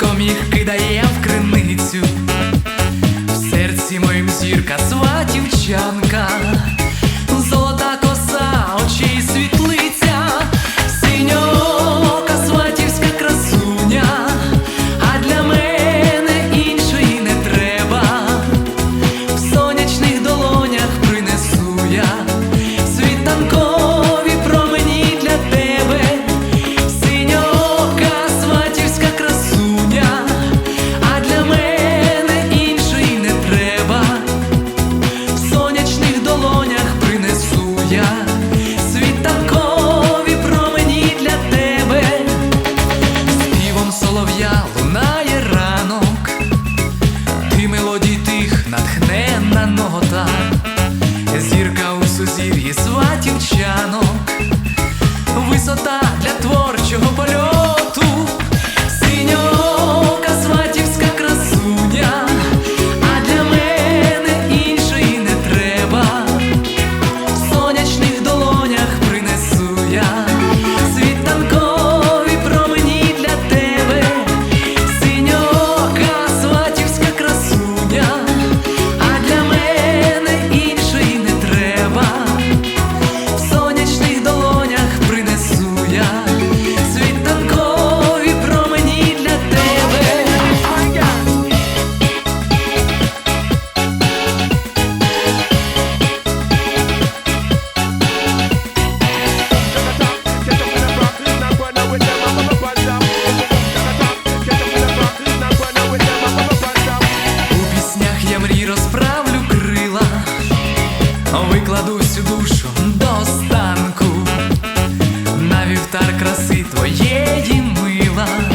швидком їх кидає в криницю, в серці моїм зірка зла дівчанка. volta. розправлю крила, викладу всю душу до станку, на вівтар краси твоєї мила.